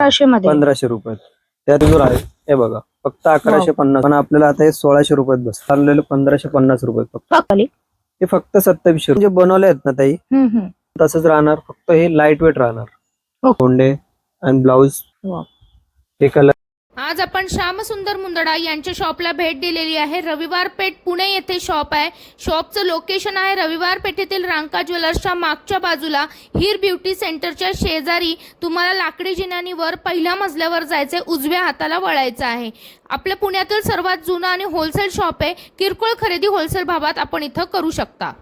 अकराशे मध्ये. पंधराशे रुपयात त्यात जो आहे हे बघा फक्त अकराशे पन्नास. पण आपल्याला आता हे सोळाशे रुपयात बस चाललेलं पंधराशे पन्नास रुपयात फक्त. खाली. हे फक्त सत्तावीसशे रुपये. जे बनवले आहेत ना ताई हम्म, हम्म. तसंच राहणार. फक्त हे लाइट वेट राहणार. ओके. कोंडे आणि ब्लाऊज. हे कलर आज आपण श्यामसुंदर मुंदडा यांच्या शॉपला भेट दिलेली आहे. रविवार पेठ पुणे येथे शॉप आहे. शॉपचं लोकेशन आहे रविवार पेठेतील रांका ज्वेलर्सच्या मागच्या बाजूला हिर ब्युटी सेंटरच्या शेजारी. तुम्हाला लाकडी जिन्यानी वर पहिल्या मजल्यावर जायचे उजव्या हाताला वळायचं आहे. आपल्या पुण्यातील सर्वात जुनं आणि होलसेल शॉप आहे. किरकोळ खरेदी होलसेल भावात आपण इथं करू शकता.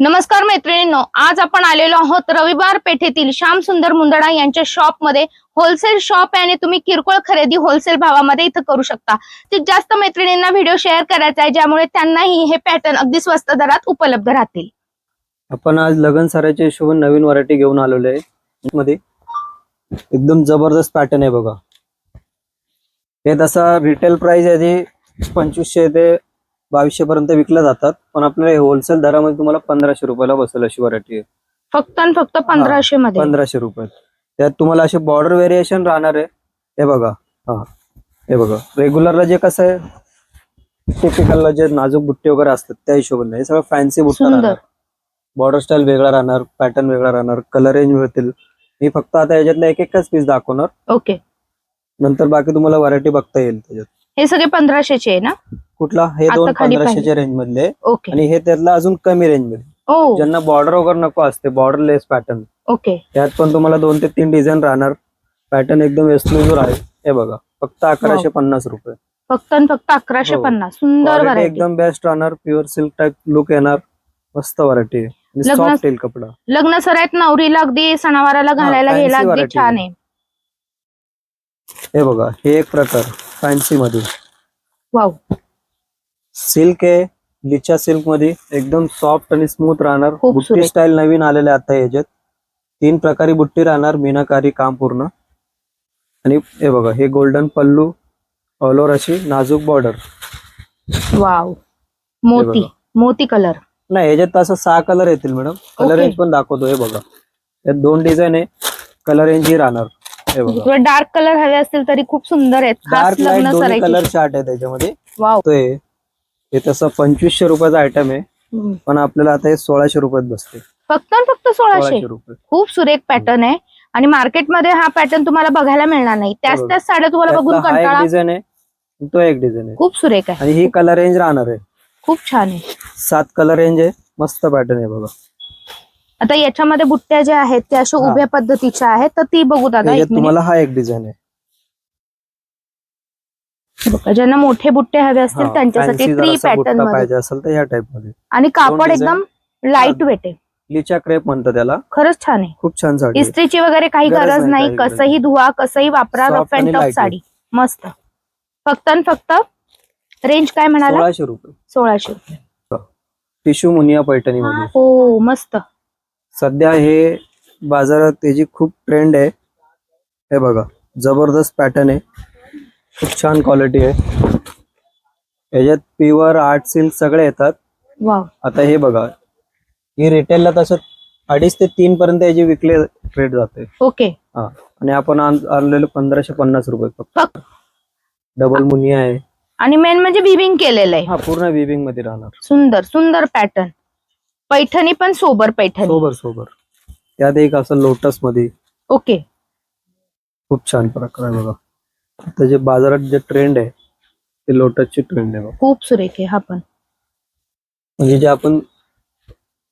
नमस्कार मैत्रिणींनो आज आपण आलेलो आहोत रविवार पेठेतील श्याम सुंदर मुंदडा यांच्या शॉपमध्ये. होलसेल शॉप आहे आणि तुम्ही किरकोळ खरेदी होलसेल भावामध्ये इथं करू शकता. ते जास्त मैत्रिणींना व्हिडिओ शेअर करायचा आहे ज्यामुळे त्यांनाही हे पॅटर्न अगदी स्वस्त दरात उपलब्ध राहतील. आपण आज लगन साऱ्याच्या हिशोबाने नवीन व्हरायटी घेऊन आलेलो आहे. मध्ये एकदम जबरदस्त पॅटर्न आहे बघा. हे तसा रिटेल प्राइस आहे पंचवीसशे ते बावीसशे पर्यंत विकल्या जातात पण आपल्याला होलसेल दरामध्ये तुम्हाला पंधराशे रुपयाला बसेल अशी व्हरायटी आहे. फक्त आणि फक्त पंधराशे मध्ये पंधराशे रुपयात त्यात तुम्हाला असे बॉर्डर व्हेरिएशन राहणार आहे. हे बघा. हा हे बघा. रेग्युलरला जे कसं आहे टिपिकलला जे नाजूक बुट्टे वगैरे असतात त्या हिशोबाने. हे सगळं फॅन्सी बुट्टा. राहणार. बॉर्डर स्टाईल वेगळा राहणार पॅटर्न वेगळा राहणार कलर रेंज मिळतील. मी फक्त आता याच्यातला एक एकच पीस दाखवणार. ओके नंतर बाकी तुम्हाला व्हरायटी बघता येईल त्याच्यात. हे सगळे पंधराशेचे आहे ना? कुठला? हे आता दोन खाली पंधराशेच्या रेंज मधले. ओके. आणि हे त्यातला अजून कमी रेंजमध्ये ओ. ज्यांना बॉर्डर वगैरे नको असते बॉर्डरलेस पॅटर्न ओके. त्यात पण तुम्हाला दोन ते तीन डिझाईन राहणार. पॅटर्न एकदम एक्सक्लुझिव्ह आहे. हे बघा फक्त अकराशे पन्नास रुपये. फक्त आणि फक्त अकराशे हो. पन्नास. सुंदर Quality व्हरायटी एकदम बेस्ट राहणार. प्युअर सिल्क टाईप लुक येणार. मस्त व्हरायटी आहे. सॉफ्ट येईल कपडा. लग्न सरायत नवरीला अगदी सणावाराला घालायला fancy गेला अगदी variety छान. आहे. हे बघा हे एक प्रकार. फॅन्सी मध्ये. वाव. सिल्क आहे लिचा सिल्कमध्ये. एकदम सॉफ्ट आणि स्मूथ राहणार. खूप बुट्टी सुरेख. स्टाईल नवीन आलेले आता याच्यात तीन प्रकारी बुट्टी राहणार मीनाकारी काम पूर्ण. आणि हे बघा हे गोल्डन पल्लू ऑल ओव्हर अशी नाजूक बॉर्डर वाव. मोती बघा. मोती कलर नाही याच्यात असं सहा कलर येतील मॅडम कलर Okay. रेंज पण दाखवतो हे बघा. यात दोन डिझाईन आहे. कलर रेंज ही राहणार. तुला डार्क कलर हवे असतील तरी खूप सुंदर आहेत. खास डार्क लाइट लग्न दोन्ही कलर चार्ट आहे त्याच्यामध्ये. वाव. तो हे हे तसं पंचवीसशे रुपयाचा आयटम आहे. हम्म. पण आपल्याला आता हे सोळाशे रुपयात बसते. फक्त आणि फक्त सोळाशे. सोळाशे रुपये. खूप सुरेख पॅटर्न आहे. आणि मार्केटमध्ये हा पॅटर्न तुम्हाला बघायला मिळणार नाही. त्याच बरोबर. त्याच साड्या तुम्हाला बघून त्यातला हा एक कंटाळा डिझाईन आहे. आणि तो एक डिझाईन आहे. खूप सुरेख आहे. आणि ही कलर रेंज राहणार आहे. खूप छान आहे. सात कलर रेंज आहे. मस्त पॅटर्न आहे बघा. आता याच्यामध्ये बुट्ट्या ज्या आहेत त्या अशा हा. उभ्या पद्धतीच्या आहेत तर ती बघू दादा त्याच्यात एक मिनिट. तुम्हाला हा एक डिझाईन आहे. बघा ज्यांना मोठे बुट्टे हवे असतील हा, त्यांच्यासाठी fancy थ्री जरासा बुट्टा पॅटर्नमध्ये. पाहिजे असेल तर ह्या टाइपमध्ये. आणि कापड design. एकदम लाइट वेट आहे. लिचा क्रेप म्हणतं त्याला खरंच छान आहे. खूप छान साडी आहे. इस्त्रीची वगैरे काही गरज गरज नाही, नाही काही गरज कसंही धुवा कसंही वापरा Soft rough and tough. Sari. मस्त. फक्त आणि फक्त रेंज काय म्हणाला? सोळाशे रुपये. सोळाशे टिश्यू मुनिया पैठणी मध्ये. हो मस्त. सध्या हे बाजारात त्याची खूप ट्रेंड आहे हे बघा जबरदस्त पॅटर्न आहे. खूप छान क्वालिटी आहे. याच्यात प्युअर आर्ट सिल्क सगळे येतात. आता हे बघा ही रिटेलला तसं अडीच ते तीन पर्यंत याची विकले रेट जाते. ओके हा आणि आपण आण- आणलेलं पंधराशे पन्नास रुपये फक्त. डबल मुनिया आहे. आणि मेन म्हणजे बिबिंग केलेलं आहे. हा पूर्ण विविंगमध्ये राहणार. सुंदर सुंदर पॅटर्न पैठणी पण सोबर पैठणी. Sober sober. त्यात एक असं लोटसमध्ये ओके. खूप छान प्रकार आहे बघा. आता जे बाजारात जे ट्रेंड आहे ते लोटसची ट्रेंड आहे बघा. खूप सुरेख आहे हा पण. म्हणजे जे आपण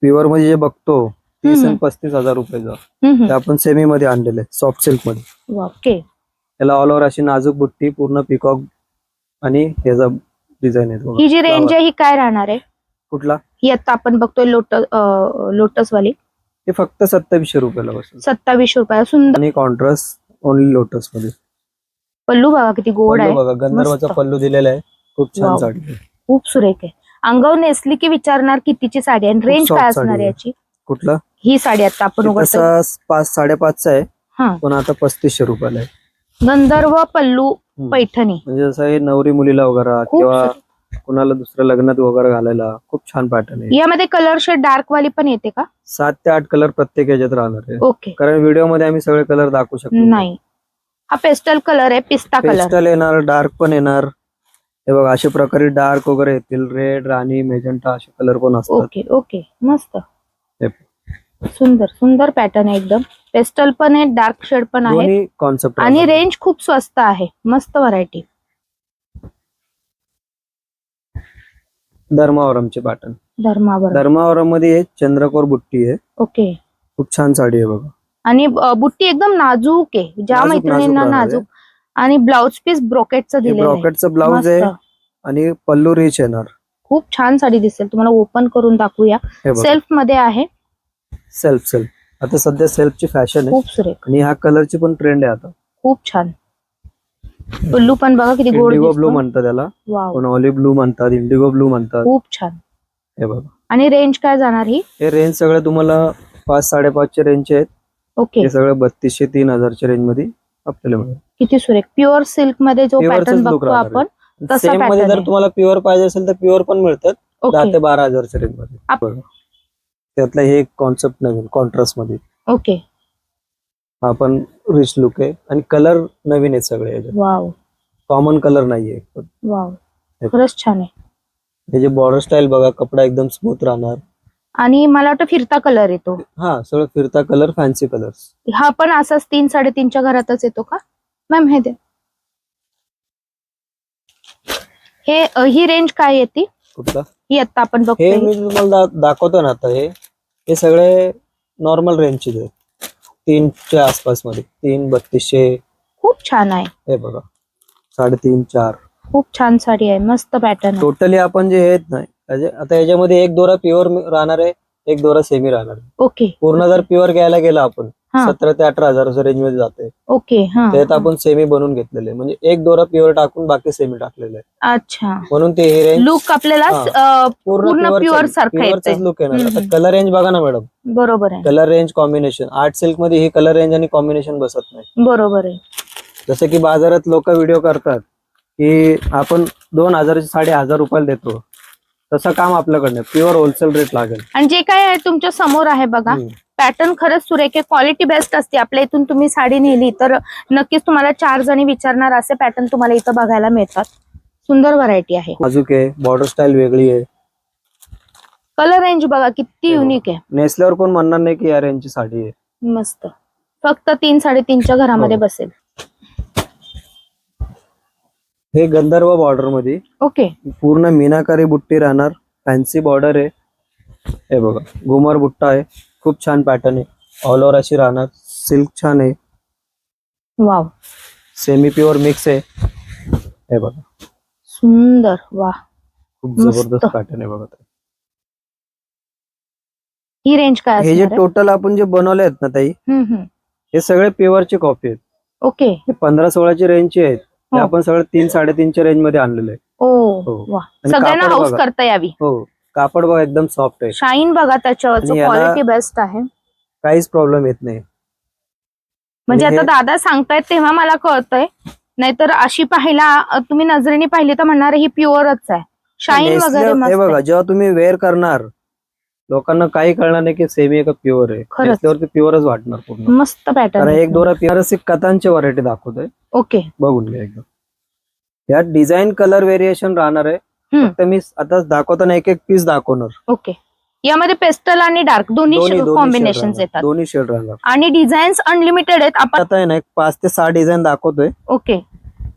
प्युअरमध्ये जे बघतो तीस हम्म. आणि पस्तीस हजार रुपयाचा हम्म, हम्म. ते आपण सेमी मध्ये आणलेले सॉफ्ट सिल्कमध्ये ओके त्याला ऑल ओव्हर अशी नाजूक बुट्टी पूर्ण पिकॉक आणि ह्याचा डिझाईन आहे. ही जी रेंज. आहे ही काय राहणार आहे? कुठला? ही आता आपण बघतोय लोटस लोटस वाली ते फक्त सत्तावीसशे रुपयाला बसेल सत्तावीस रुपया सुंदर. आणि कॉन्ट्रास्ट ओनली लोटसमध्ये पल्लू बघा किती गोड पल्लू आहे. बघा गंधर्वाचा मस्त. पल्लू दिलेला आहे. खूप छान. साडी आहे. खूप सुरेख आहे. अंगावर नेसली की विचारणार कितीची साडी आहे रेंज soft काय असणार आहे. याची? कुठला? ही साडी आता आपण ते उघडतोय. तसा पाच साडेपाचचा आहे. हा. पण आता पस्तीसशे रुपयाला आहे. गंधर्व पल्लू हम्म. पैठणी. म्हणजे जसं हे नवरी मुलीला वगैरे खूप किंवा. कुणाला दुसऱ्या लग्नात वगैरे घालायला खूप छान पॅटर्न आहे. यामध्ये कलर शेड डार्क वाली पण येते का? सात ते आठ कलर प्रत्येक याच्यात राहणार आहे. ओके कारण व्हिडिओमध्ये आम्ही सगळे कलर दाखवू शकतो नाही. हा पेस्टल कलर आहे पिस्ता कलर पेस्टल येणार डार्क पण येणार. हे बघा अशा प्रकारे डार्क वगैरे येतील. रेड राणी मेजंटा असे कलर पण असतात. ओके ओके मस्त. हे सुंदर सुंदर पॅटर्न आहे एकदम. पेस्टल पण आहे डार्क शेड पण आहे. दोन्ही कॉन्सेप्ट आणि रेंज खूप स्वस्त आहे. मस्त व्हरायटी धर्मावरमचे पॅटर्न धर्मावर धर्मावरम. मध्ये हे चंद्रकोर बुट्टी आहे. ओके. खूप छान साडी आहे बघा. आणि अ, बुट्टी एकदम नाजूक आहे. ज्या नाजूक- मैत्रिणींना नाजूक राहणार नाजूक. आणि ब्लाउज पीस ब्रोकेटचं हे दिलेलं आहे. ब्रॉकेटचं ब्लाउज आहे. मस्त. आणि पल्लू रिच येणार. खूप छान साडी दिसेल. तुम्हाला ओपन करून दाखवूया. हे बघा. सेल्फमध्ये आहे. Self self. आता सध्या सेल्फची फॅशन आहे. खूप सुरेख. आणि ह्या कलरची पण ट्रेंड आहे आता. खूप छान. पिल्लू पण बघा किती गोड इंडिगो ब्लू दिसतो. म्हणतात त्याला वाव पण ऑलिव्ह ब्लू म्हणतात इंडिगो ब्लू म्हणतात. खूप छान. हे बघा. आणि रेंज काय जाणार ही? हे रेंज सगळे तुम्हाला पाच साडेपाचचे रेंजचे आहेत. ओके हे सगळं बत्तीसशे तीन हजारच्या रेंजमध्ये आपल्याला मिळेल. किती सुरेख. प्युअर सिल्कमध्ये जो Pure पॅटर्न चंच look बघतो राहणार आपण तसा सेममध्ये जर आहे. तुम्हाला प्युअर पाहिजे असेल तर प्युअर पण मिळतात. दहा ओके ते बारा हजारच्या रेंजमध्ये. आप- बघा. त्यातलं हे कॉन्सेप्ट नवीन कॉन्ट्रास्टमध्ये. ओके हा पण रिच लुक आहे. आणि कलर नवीन आहेत सगळे वाव कॉमन कलर नाहीये. वाव खरंच छान आहे. त्याचे बॉर्डर स्टाईल बघा कपडा एकदम स्मूथ राहणार. आणि मला वाटतं फिरता कलर येतो. हा सगळं फिरता कलर फॅन्सी कलर्स हा पण असाच तीन साडेतीनच्या घरातच येतो का? मॅम हे दे. हे अ, ही रेंज काय येते कुठला? ही आता आपण हे बघतोय. मी तुम्हाला दा- दाखवतो ना आता हे. हे सगळे नॉर्मल रेंजचे आहेत. तीनच्या आसपासमध्ये तीन बत्तीसशे. खूप छान आहे. हे बघा. साडेतीन चार. खूप छान साडी आहे. मस्त पॅटर्न टोटली आपण जे आहेत नाही. आता याच्यामध्ये एक दोरा प्युअर राहणार आहे एक दोरा सेमी राहणार आहे. ओके. पूर्ण जर प्युअर घ्यायला गेला आपण हा. सतरा ते अठरा हजाराच्या रेंजमध्ये जाते ओके हा. त्यात आपण सेमी बनवून घेतलेले. म्हणजे एक दोरा प्युअर टाकून बाकी सेमी टाकलेले आहे. अच्छा. म्हणून ते हे रेंज लुक आपल्याला हा. अ, पूर्ण pure सारखं येतंय. लुक येणार. हम्म, आता कलर रेंज बघा ना मॅडम बरोबर आहे. कलर रेंज कॉम्बिनेशन आर्ट सिल्कमध्ये ही कलर रेंज आणि कॉम्बिनेशन बसत नाही. बरोबर आहे. जसं की बाजारात लोक व्हिडिओ करतात की आपण दोन हजाराची साडे हजार रुपयाला देतो. तसं काम आपल्याकडनं प्युअर होलसेल रेट लागेल. आणि जे काय आहे तुमच्यासमोर आहे बघा हम्म. पॅटर्न खरंच सुरेख आहे. क्वालिटी बेस्ट असते. आपल्या इथून तुम्ही साडी नेली तर नक्कीच तुम्हाला चार जणी विचारणार असे पॅटर्न तुम्हाला इथं बघायला मिळतात. सुंदर व्हरायटी आहे. नाजूक आहे. बॉर्डर स्टाईल वेगळी आहे. कलर रेंज बघा किती. युनिक आहे. नेसल्यावर कोण म्हणणार नाही की या रेंजची साडी आहे. मस्त. फक्त तीन साडेतीनच्या घरामध्ये हो. बसेल. हे गंधर्व बॉर्डरमध्ये ओके पूर्ण मीनाकारी बुट्टी राहणार. फॅन्सी बॉर्डर आहे. हे बघा. घुमर बुट्टा आहे. खूप छान पॅटर्न आहे. ऑल ओव्हर अशी राहणार. सिल्क छान आहे. वाव सेमी प्युअर मिक्स आहे. हे बघा. सुंदर. वा खूप मस्त. जबरदस्त पॅटर्न आहे बघा ते. ही रेंज काय हे जे असणार आहे? टोटल आपण जे बनवले आहेत ना ताई हम्म, हम्म. हे सगळे प्युअरचे कॉपी आहेत. ओके हे पंधरा सोळाची रेंजचे आहेत. हे हो. आपण सगळे तीन साडेतीनच्या रेंजमध्ये आणलेले आहे ओ हो. वा आणि सगळ्यांना कापड हाऊस बघा. करता यावी. हो. कापड बघा एकदम सॉफ्ट आहे. शाईन बघा त्याच्यावरचं आणि याला- क्वालिटी बेस्ट आहे. काहीच प्रॉब्लेम येत नाही. म्हणजे आणि आता हे- दादा सांगतायत तेव्हा मला कळतंय नाहीतर अशी पाहिला अ, तुम्ही नजरेने पाहिली तर म्हणणार ही प्युअरच आहे. शाईन वगैरे हे मस्त बघा आहे. जेव्हा तुम्ही वेअर करणार लोकांना काही कळणार नाही की सेमी आहे का प्युअर आहे. खरंच. नेसल्यावरती प्युअरच वाटणार पूर्ण. मस्त कारण पॅटर्न एक दोरा प्युअर कथांची व्हरायटी दाखवतोय. ओके बघून घ्या एकदम. यात डिझाईन कलर व्हेरिएशन राहणार आहे. हम्म. फक्त मी आता दाखवताना एक एक पीस दाखवणार. ओके यामध्ये पेस्टल आणि डार्क दोन्ही कॉम्बिनेशन. येतात. दोन्ही शेड राहणार. आणि डिझाईन्स अनलिमिटेड आहेत. आपण आता आहे ना एक पाच ते सहा डिझाईन दाखवतोय. ओके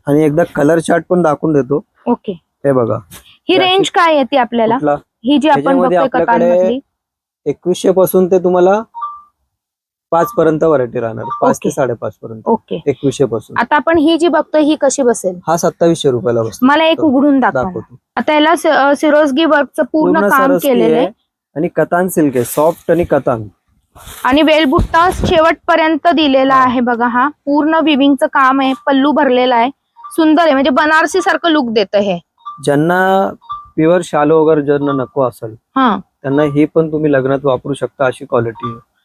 आणि एकदा कलर चार्ट पण दाखवून देतो. ओके हे बघा. ही रेंज काय येते आपल्याला? कुठला? ही जी आपण त्याच्यामध्ये बघतोय आपल्याकडे कतांमधली एकवीसशे पासून ते तुम्हाला पाच पर्यंत व्हरायटी राहणार. पाच ते. साडेपाच पर्यंत. ओके. एकवीसशे पासून. आता आपण ही जी बघतोय ही कशी बसेल? हा सत्तावीसशे रुपयाला बसतो. मला एक उघडून दाखवा. दाखवतो. आता याला सि- अ, सिरोजगी वर्कचं पूर्ण काम सरस्वती केलेलं आहे. आहे आणि कतान सिल्क आहे. सॉफ्ट आणि कतान. आणि वेलबुट्टा शेवटपर्यंत दिलेला. आहे बघा हा. पूर्ण विविंगचं काम आहे. पल्लू भरलेला आहे. सुंदर आहे. म्हणजे बनारसी सारखं लुक देतं हे. ज्यांना प्युअर शालो वगैरे ज्यांना नको असेल हा. त्यांना ही पण तुम्ही लग्नात वापरू शकता अशी क्वालिटी आहे.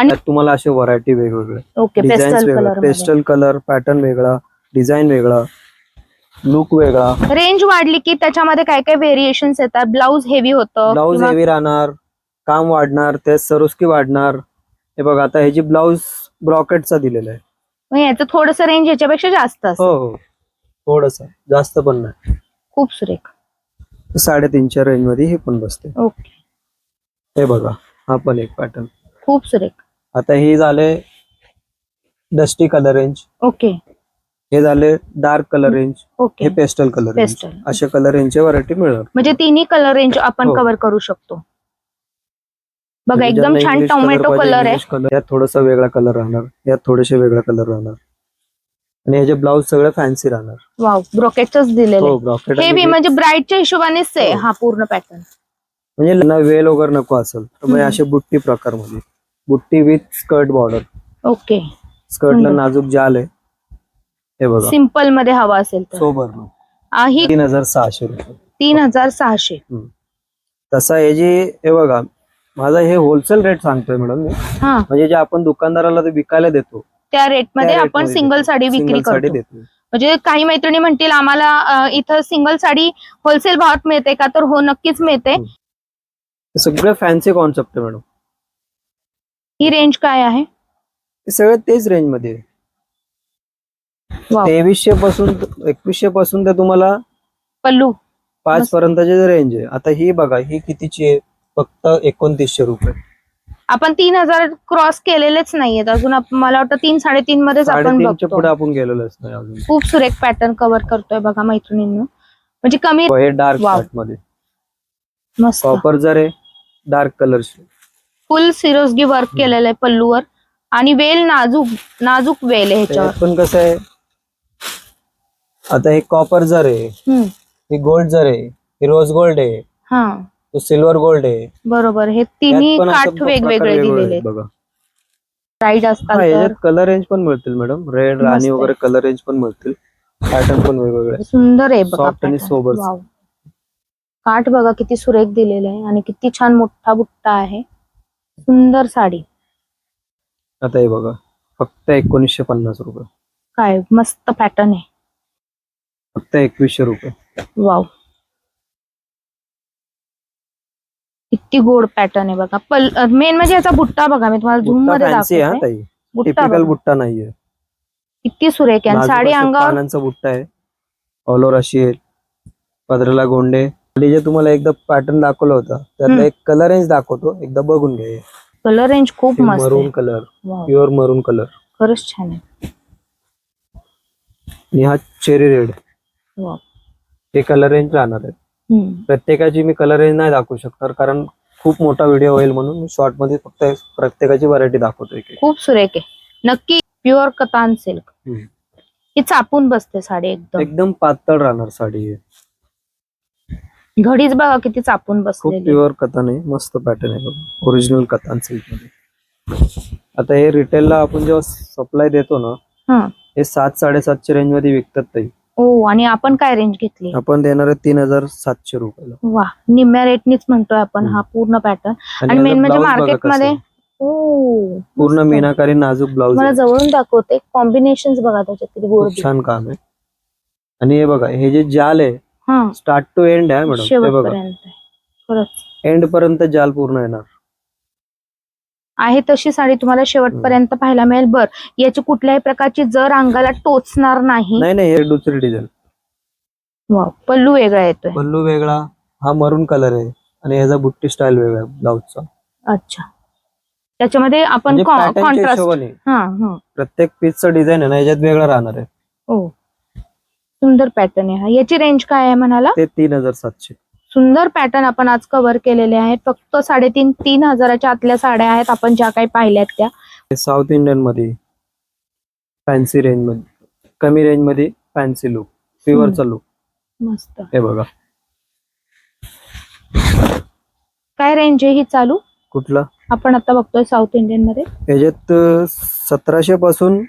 आणि- त्यात तुम्हाला असे व्हरायटी वेगवेगळे. ओके डिझाईन्स पेस्टल वेगळे कलर पेस्टल कलर पॅटर्न वेगळा डिझाईन वेगळा लुक वेगळा. रेंज वाढली की त्याच्यामध्ये काय काय व्हेरिएशन येतात? ब्लाऊज हेवी होतं ब्लाऊज किंवा- हेवी राहणार काम वाढणार ते सरुस्की वाढणार. हे बघा आता ह्याची ब्लाऊज ब्रॉकेटचा दिलेला आहे. मग याचं थोडस रेंज याच्यापेक्षा जास्त असतं. हो हो. थोडस जास्त पण नाही. खूप सुरेख. साडेतीनच्या रेंजमध्ये हे पण बसते. ओके हे बघा हा पण एक पॅटर्न खूप सुरेख. आता हे झाले डस्टी कलर रेंज ओके. हे झाले डार्क कलर रेंज ओके. हे पेस्टल कलर रेंज. अशा कलर रेंजचे व्हरायटी मिळणार. म्हणजे तिन्ही कलर रेंज आपण हो. कव्हर करू शकतो. बघा म्हणजे एकदम ज्यांना छान English टोमॅटो पाहिजे, कलर आहे. English color, यात थोडासा वेगळा कलर राहणार. यात थोडेसे वेगळा कलर राहणार. आणि ह्याचे ब्लाऊज सगळे फॅन्सी राहणार. वाव ब्रोकेटच दिलेले. हो. ब्रॉकेट हे बी म्हणजे ब्राईटच्या हिशोबानेच आहे हो. हा पूर्ण पॅटर्न म्हणजे वेल वगैरे नको असेल तर मग हम्म. असे बुट्टी प्रकारमध्ये. बुट्टी विथ स्कर्ट बॉर्डर ओके स्कर्टला सुंदर. नाजूक जाल आहे. हे बघा. सिंपलमध्ये हवा असेल तर. सोबर आ, ही तीन हजार सहाशे रुपये. तीन हजार सहाशे. तसा हे जी हे बघा. माझा हे होलसेल रेट सांगतोय मॅडम मी. हा. म्हणजे जे आपण दुकानदाराला ते विकायला देतो त्या रेटमध्ये त्या आपण मध्ये सिंगल देतो. साडी विक्री Single साडी करतो. देतो. म्हणजे काही मैत्रिणी म्हणतील आम्हाला अ, इथं सिंगल साडी होलसेल भावात मिळते का? तर हो नक्कीच मिळते. हे सगळं फॅन्सी कॉन्सेप्ट आहे मॅडम ही रेंज काय आहे? हे सगळं तेच रेंजमध्ये. वाव. तेवीसशे पासून एकवीसशे पासून तर तुम्हाला पल्लू. पाच मस्त. पर्यंतची रेंज आहे आता ही बघा ही कितीची आहे? फक्त एकोणतीसशे रुपये. आपण तीन हजार क्रॉस केलेलेच नाहीयेत. अजून आप- मला वाटतं तीन साडेतीन मध्येच आपण साडेतीनच्या बघतो. पुढे आपण गेलेलोच नाही अजून. खूप सुरेख पॅटर्न कव्हर करतोय बघा मैत्रिणींनो. म्हणजे कमी हे डार्क वाव. शर्टमध्ये. मस्त. कॉपर जर आहे डार्क कलर फुल सिरोजगी वर्क केलेलं आहे पल्लूवर. आणि वेल नाजूक नाजूक वेल आहे ह्याच्यावर. पण कसं आहे आता हे कॉपर जर आहे हम्म, हे गोल्ड जर आहे हे रोज गोल्ड आहे हा. तो सिल्वर गोल्ड आहे. बरोबर. हे तिन्ही यात पण असं काठ प्रकार वेगवेगळे वेगवेगळे दिलेले आहेत आहेत. बघा. असतात हा तर. याच्यात कलर रेंज पण मिळतील मॅडम रेड राणी. वगैरे कलर रेंज पण मिळतील. पॅटर्न पण वेगवेगळे आहेत. सुंदर आहे बघा Soft आणि pattern. sober. वाव. काठ बघा किती सुरेख दिलेलं आहे आणि किती छान मोठा बुट्टा आहे. सुंदर साडी. आता हे बघा फक्त एकोणीसशे पन्नास रुपये. काय मस्त पॅटर्न आहे. फक्त एकवीसशे रुपये. वाव किती गोड पॅटर्न आहे बघा. पल मेन म्हणजे याचा बुट्टा बघा मी तुम्हाला झूम बुट्टा मध्ये फॅन्सी हा दाखवते. ताई. बुट्टा टिपिकल बघा. बुट्टा नाहीये. किती सुरेख आहे. आणि नाजूक साडी असं अंगावर पानांचा बुट्टा आहे. ऑल ओव्हर अशी आहे. पदराला गोंडे. जे तुम्हाला एकदा पॅटर्न दाखवलं होतं त्यातला. एक कलर रेंज दाखवतो एकदा बघून घ्या कलर रेंज खूप मस्त मरून आहे कलर प्युअर मरून कलर खरंच छान आहे आणि हा चेरी रेड. हे कलर रेंज राहणार आहे हम्म. प्रत्येकाची मी कलर रेंज नाही दाखवू शकणार कारण खूप मोठा व्हिडिओ होईल म्हणून मी शॉर्टमध्ये फक्त प्रत्येकाची व्हरायटी दाखवतो एक. खूप सुरेख आहे नक्की प्युअर कतान सिल्क हम्म. ही चापून बसते साडी एकदम एकदम पातळ राहणार साडी. घडीच बघा किती चापून खूप बसलेली. आहे. प्युअर कथान आहे मस्त पॅटर्न आहे बघा. ओरिजिनल कथानमध्ये आता हे रिटेलला आपण जेव्हा सप्लाय देतो ना हा. हे सात साडेसातशे रेंजमध्ये विकतात ताई. हो आणि आपण काय रेंज घेतली? आपण देणार आहे तीन हजार सातशे रुपयाला. वा निम्म्या रेटनीच म्हणतोय आपण हम्म. हा पूर्ण पॅटर्न आणि मेन म्हणजे बघा मार्केट कसं मध्ये आहे. हो पूर्ण मस्त. मीनाकारी नाजूक ब्लाऊज मला जवळून दाखवते. कॉम्बिनेशन बघा त्याच्यात किती गोड खूप छान काम आहे. आणि हे बघा हे जे जाल आहे हा. स्टार्ट टू एंड आहे मॅडम हे बघा. शेवटपर्यंत आहे. खरंच. एंड पर्यंत जाल पूर्ण येणार. आहे तशी साडी तुम्हाला शेवटपर्यंत पाहायला मिळेल. बर. याची कुठल्याही प्रकारची जर अंगाला टोचणार नाही. नाही नाही हे दुसरी डिझाईन पल्लू वेगळा येतोय. पल्लू वेगळा. हा मरून कलर आहे. आणि ह्याचा बुट्टी स्टाईल वेगळा आहे ब्लाऊजचा अच्छा. त्याच्यामध्ये आपण म्हणजे पॅटर्नच्या कॉन्ट्रास्ट हिशोबाने. हा हा. प्रत्येक पीसचं डिझाईन आहे ना याच्यात वेगळा राहणार आहे. हो. सुंदर पॅटर्न आहे हा. याची रेंज काय आहे म्हणाला? ते तीन हजार सातशे. सुंदर पॅटर्न आपण आज कव्हर केलेले आहेत. फक्त साडेतीन तीन हजाराच्या आतल्या साड्या आहेत. आपण ज्या काही पाहिल्यात त्या. हे साऊथ इंडियनमध्ये फॅन्सी रेंजमध्ये कमी रेंजमध्ये फॅन्सी लुक प्युअरचा लुक मस्त. हे बघा. काय रेंज आहे ही चालू? कुठला? आपण आता बघतोय साऊथ इंडियनमध्ये. याच्यात सतराशे पासून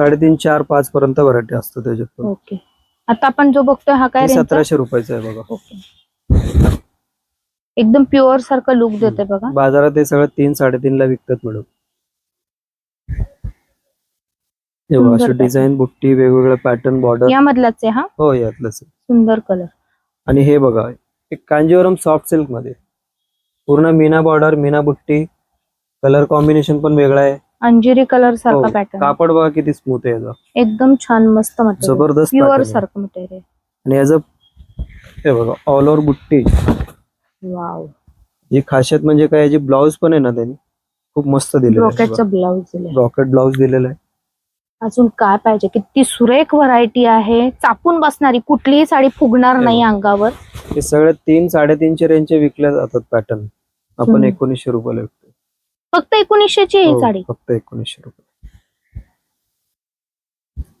साडेतीन चार पाच पर्यंत व्हरायटी असतो त्याच्यात ओके. आता आपण जो बघतोय हा काय सतराशे रुपयाचा आहे बघा. ओके. एकदम प्युअर सारखं लुक देते बघा. बाजारात हे सगळं तीन साडेतीन ला विकतात मॅडम हे बघा अशी. डिझाईन बुट्टी वेगवेगळ्या पॅटर्न बॉर्डर यामधलाच आहे हा? हो यातलंच आहे. सुंदर कलर आणि हे बघा एक कांजीवरम सॉफ्ट सिल्कमध्ये. पूर्ण मीना बॉर्डर मीना बुट्टी. कलर कॉम्बिनेशन पण वेगळा आहे. अंजिरी कलर सारखा हो. पॅटर्न कापड बघा किती स्मूथ आहे याचा. एकदम छान मस्त मटेरियल जबरदस्त प्युअर pattern आहे. सारखं मटेरियल आणि याचं हे बघा ऑल ओव्हर बुट्टी. वाव ही खासियत म्हणजे काय याची ब्लाऊज पण आहे ना त्यांनी? खूप मस्त दिलेलं ब्रॉकेटचा ब्लाउज दिले रॉकेट ब्लाऊज दिलेलं आहे. अजून काय पाहिजे? किती सुरेख व्हरायटी आहे. चापून बसणारी कुठलीही साडी फुगणार हे नाही. अंगावर. हे सगळे तीन साडेतीनशे रेंजचे विकले जातात पॅटर्न आपण हम्म. एकोणीसशे रुपयाला विकतो. फक्त एकोणीसशेची आहे ही हो, साडी. फक्त एकोणीसशे रुपये.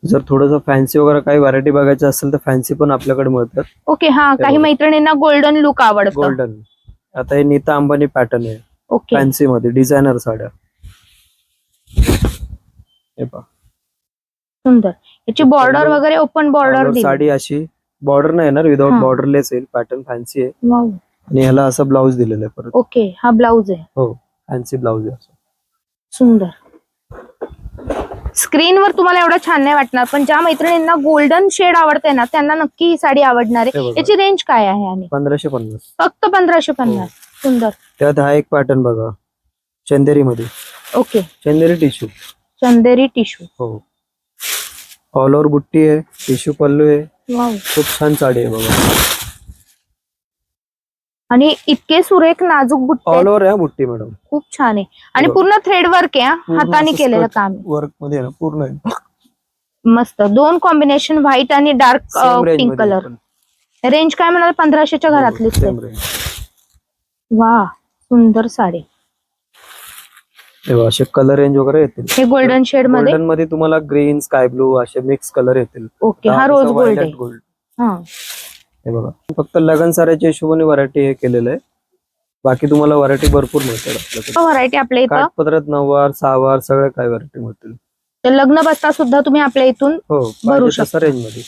जर थोडस फॅन्सी वगैरे काही व्हरायटी बघायचं असेल तर फॅन्सी पण आपल्याकडे मिळतात. ओके हा काही. मैत्रिणींना गोल्डन लुक आवडतं. गोल्डन आता हे नीता अंबानी पॅटर्न आहे. ओके. फॅन्सी मध्ये डिझायनर साड्या. हे पहा. सुंदर. याची बॉर्डर वगैरे ओपन बॉर्डर दिली. साडी अशी बॉर्डर नाही येणार विदाउट. बॉर्डरलेस येईल. पॅटर्न फॅन्सी आहे. आणि ह्याला असं ब्लाऊज दिलेलं आहे परत. ओके हा ब्लाउज आहे. हो. फॅन्सी ब्लाऊज आहे असं. सुंदर. स्क्रीनवर तुम्हाला एवढं छान नाही वाटणार पण ज्या मैत्रिणींना गोल्डन शेड आवडते ना त्यांना नक्की ही साडी आवडणार हे आहे बघा. याची रेंज काय आहे आणि? पंधराशे पन्नास. फक्त पंधराशे पन्नास. हो. सुंदर. त्यात हा एक पॅटर्न बघा. चंदेरी मध्ये okay. Chanderi tissue Chanderi tissue हो. ऑल ओव्हर बुट्टी आहे टिश्यू पल्लू आहे. वाव खूप छान साडी आहे बघा. आणि इतके सुरेख नाजूक बुट्टे ऑल आहेत. ओव्हर आहे हा बुट्टी मॅडम खूप छान आहे आणि. पूर्ण थ्रेड वर्क आहे हा. हाताने केलेलं काम आहे. वर्कमध्ये आहे ना पूर्ण आहे मस्त दोन कॉम्बिनेशन व्हाईट आणि डार्क Same range पिंकमध्ये कलर. रेंज काय म्हणाल पंधराशेच्या हो, घरातलीच आहे same range. वा सुंदर साडी असे कलर रेंज वगैरे येतील हे गोल्डन शेडमध्ये गोल्डनमध्ये तुम्हाला ग्रीन स्काय ब्लू असे मिक्स कलर येतील ओके हा रोज गोल्ड आहे gold. हा हे बघा. फक्त लगन साऱ्याच्या हिशोबाने व्हरायटी हे केलेलं आहे. बाकी तुम्हाला व्हरायटी भरपूर मिळतात आपल्याकडे. व्हरायटी आपल्या इथं? काठपदरात नऊवार सहावार सगळे काय व्हरायटी मिळतील. तर लग्न बसता सुद्धा तुम्ही आपल्या इथून हो भरू पाहिजे तसं शकता. रेंजमध्ये.